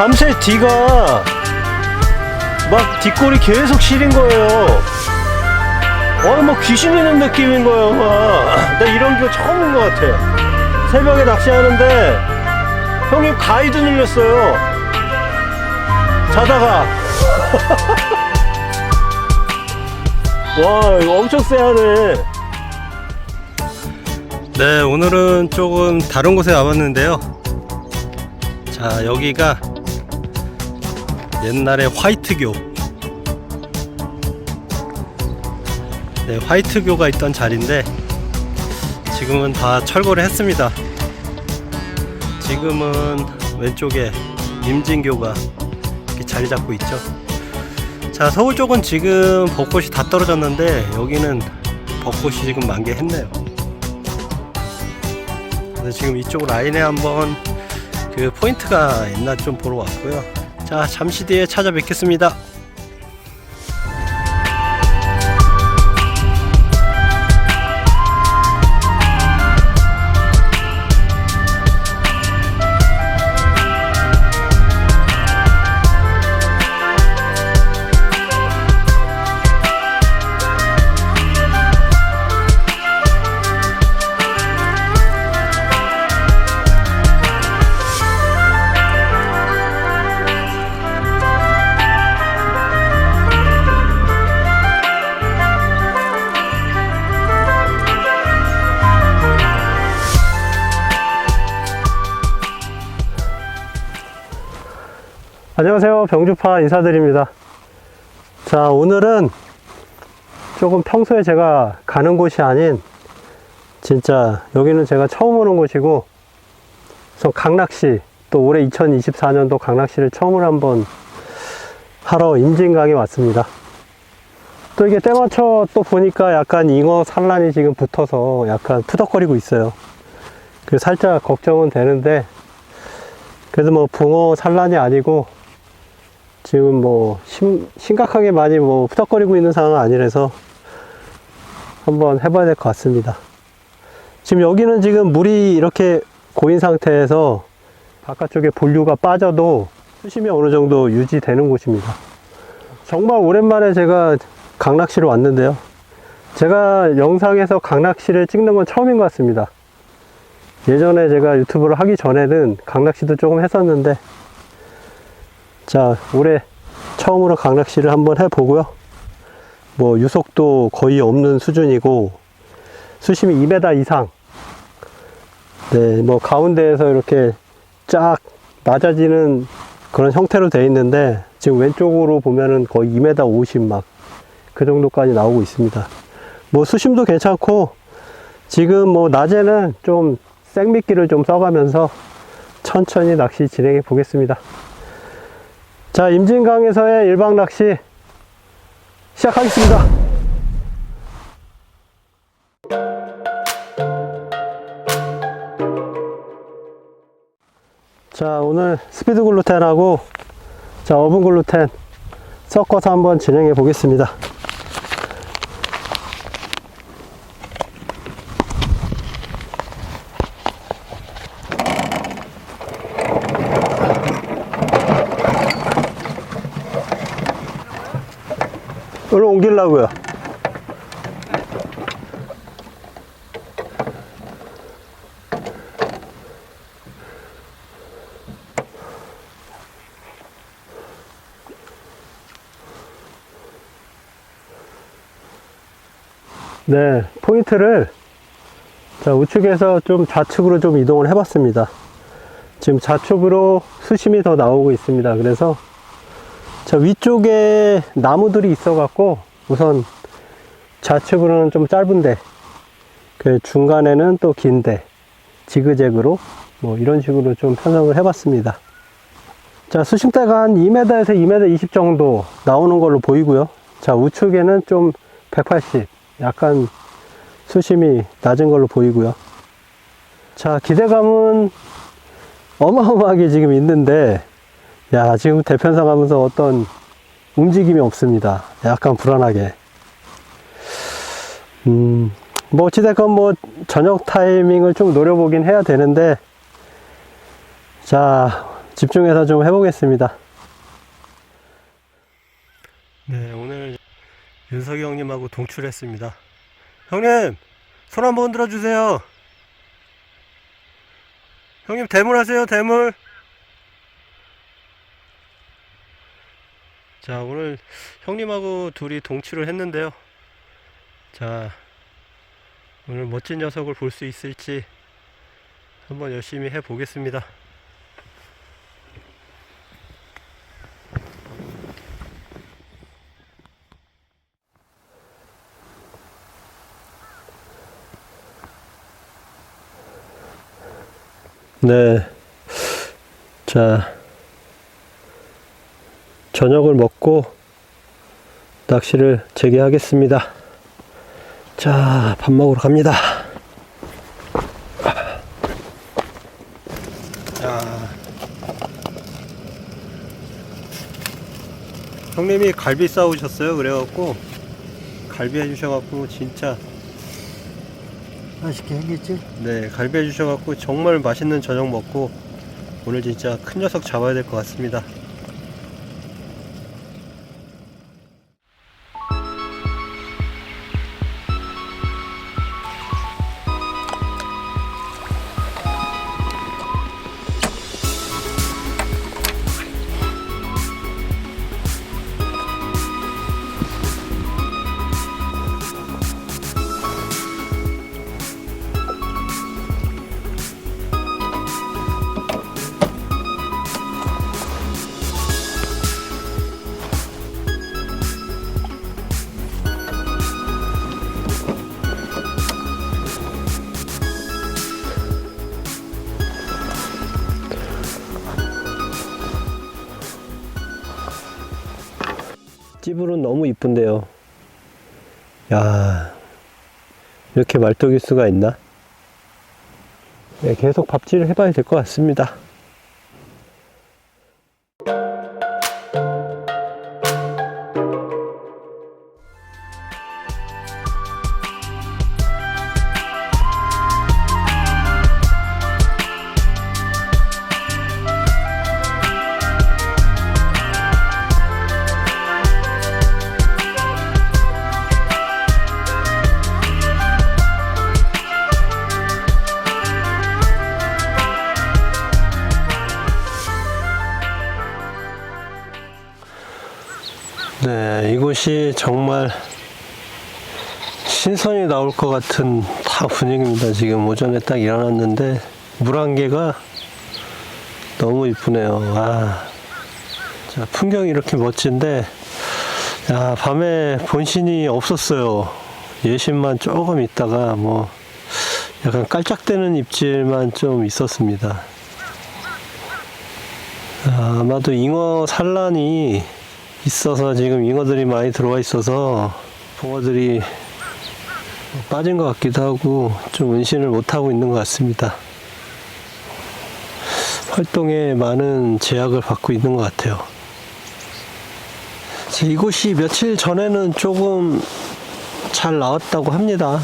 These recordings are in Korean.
밤새 뒤가 막 뒷골이 계속 시린 거예요. 어, 뭐 귀신 있는 느낌인 거예요. 막. 나 이런 거 처음인 것 같아. 새벽에 낚시하는데 형님 가이드 눌렸어요. 자다가 와 이거 엄청 쎄하네. 네 오늘은 조금 다른 곳에 와봤는데요. 자 여기가 옛날에 화이트교 네, 화이트교가 있던 자리인데 지금은 다 철거를 했습니다. 지금은 왼쪽에 임진교가 자리 잡고 있죠. 자 서울 쪽은 지금 벚꽃이 다 떨어졌는데 여기는 벚꽃이 지금 만개했네요. 지금 이쪽 라인에 한번 그 포인트가 있나 좀 보러 왔고요. 자 잠시 뒤에 찾아뵙겠습니다. 안녕하세요. 병주파 인사드립니다. 자, 오늘은 조금 평소에 제가 가는 곳이 아닌 진짜 여기는 제가 처음 오는 곳이고 우선 강낚시 또 올해 2024년도 강낚시를 처음으로 한번 하러 임진강에 왔습니다. 또 이게 때 맞춰 또 보니까 약간 잉어 산란이 지금 붙어서 약간 푸덕거리고 있어요. 그 살짝 걱정은 되는데 그래도 뭐 붕어 산란이 아니고 지금 뭐 심, 심각하게 많이 뭐 푸덕거리고 있는 상황은 아니라서 한번 해봐야 될 것 같습니다. 지금 여기는 지금 물이 이렇게 고인 상태에서 바깥쪽에 본류가 빠져도 수심이 어느 정도 유지되는 곳입니다. 정말 오랜만에 제가 강낚시를 왔는데요. 제가 영상에서 강낚시를 찍는 건 처음인 것 같습니다. 예전에 제가 유튜브를 하기 전에는 강낚시도 조금 했었는데 자, 올해 처음으로 강낚시를 한번 해보고요. 뭐, 유속도 거의 없는 수준이고, 수심이 2m 이상. 네, 뭐, 가운데에서 이렇게 쫙 낮아지는 그런 형태로 되어 있는데, 지금 왼쪽으로 보면은 거의 2m 50 막, 그 정도까지 나오고 있습니다. 뭐, 수심도 괜찮고, 지금 뭐, 낮에는 좀 생미끼를 좀 써가면서 천천히 낚시 진행해 보겠습니다. 자, 임진강에서의 일박 낚시 시작하겠습니다. 자, 오늘 스피드 글루텐하고 자, 어분 글루텐 섞어서 한번 진행해 보겠습니다. 옮기려고요. 네, 포인트를 자, 우측에서 좀 좌측으로 좀 이동을 해봤습니다. 지금 좌측으로 수심이 더 나오고 있습니다. 그래서 자, 위쪽에 나무들이 있어갖고 우선 좌측으로는 좀 짧은데 그 중간에는 또 긴데 지그재그로 뭐 이런 식으로 좀 편성을 해봤습니다. 자, 수심대가 한 2m에서 2m 20 정도 나오는 걸로 보이고요. 자, 우측에는 좀 180, 약간 수심이 낮은 걸로 보이고요. 자, 기대감은 어마어마하게 지금 있는데, 야, 지금 대편성 하면서 어떤 움직임이 없습니다. 약간 불안하게. 음, 뭐, 어찌됐건 뭐, 저녁 타이밍을 좀 노려보긴 해야 되는데, 자, 집중해서 좀 해보겠습니다. 네, 오늘 윤석이 형님하고 동출했습니다. 형님, 손 한번 들어주세요. 형님, 대물하세요, 대물. 자, 오늘 형님하고 둘이 동출을 했는데요. 자, 오늘 멋진 녀석을 볼 수 있을지 한번 열심히 해 보겠습니다. 네. 자, 저녁을 먹고 낚시를 재개하겠습니다. 자, 밥 먹으러 갑니다. 자, 형님이 갈비 싸우셨어요. 그래갖고 갈비 해주셔갖고 진짜 맛있게 생겼지? 네 갈비 해주셔갖고 정말 맛있는 저녁 먹고 오늘 진짜 큰 녀석 잡아야 될 것 같습니다. 찌불은 너무 이쁜데요. 야 이렇게 말뚝일 수가 있나? 네, 계속 밥질을 해봐야 될 것 같습니다. 네, 이곳이 정말 신선이 나올 것 같은 다 분위기입니다. 지금 오전에 딱 일어났는데 물안개가 너무 이쁘네요. 아, 자, 풍경이 이렇게 멋진데, 야, 밤에 본신이 없었어요. 예심만 조금 있다가 뭐 약간 깔짝대는 입질만 좀 있었습니다. 아, 아마도 잉어 산란이 있어서 지금 잉어들이 많이 들어와 있어서 붕어들이 빠진 것 같기도 하고 좀 은신을 못하고 있는 것 같습니다. 활동에 많은 제약을 받고 있는 것 같아요. 자, 이곳이 며칠 전에는 조금 잘 나왔다고 합니다.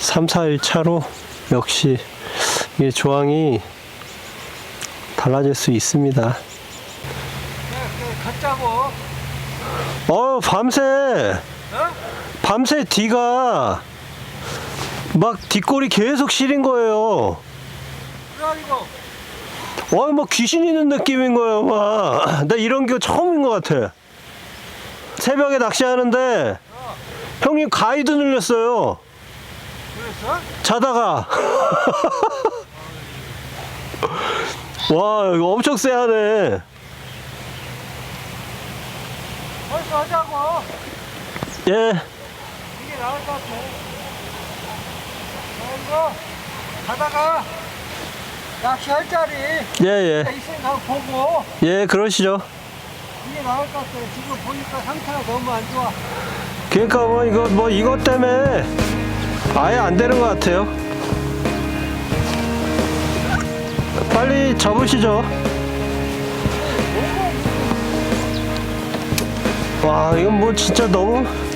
3, 4일 차로 역시 이 조항이 달라질 수 있습니다. 갖자고. 어, 밤새, 어? 밤새 뒤가 막 뒷골이 계속 시린 거예요. 그래가지고 어, 막 귀신 있는 느낌인 거예요, 막. 나 이런 게 처음인 것 같아. 새벽에 낚시하는데 형님 가이드 눌렸어요. 그랬어? 자다가. 와, 이거 엄청 쎄하네. 벌써 하자고. 예. 이게 나을 것 같아. 그리고 가다가 낚시할 자리 예, 예. 있으니까 보고 예, 그러시죠. 이게 나을 것 같아. 지금 보니까 상태가 너무 안 좋아. 그러니까 뭐 이거 뭐 이것 때문에 아예 안 되는 것 같아요. 빨리 접으시죠. 와 이건 뭐 진짜 너무 참.